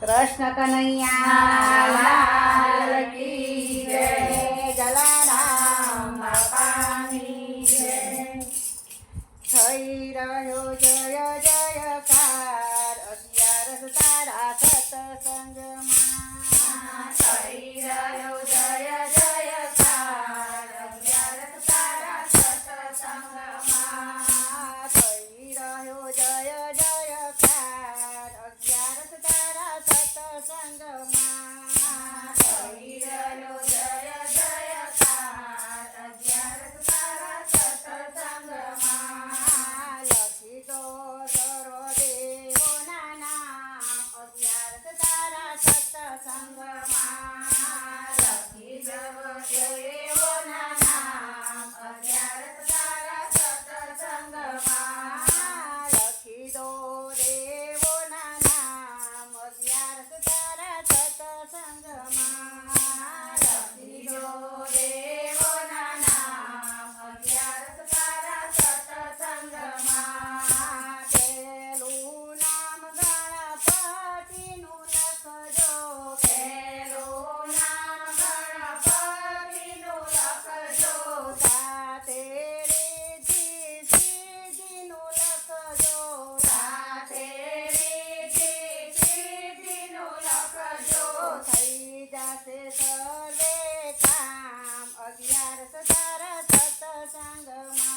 કૃષ્ણ કનૈયા કી જય. જલારામ બાપાની જય. થઈ રહ્યો જય જયકાર અગિયારસ સતસંગ. Bye. તારા સત સંગમાં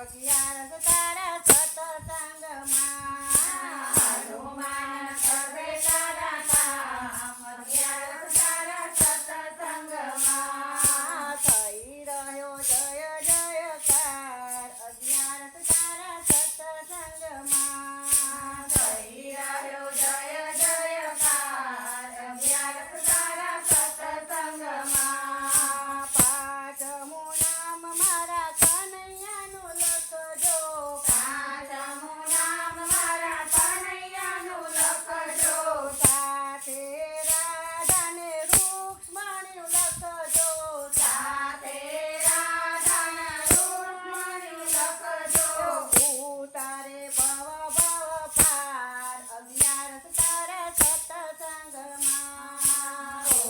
અગિયાર તારા સત સંગમાં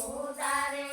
તારે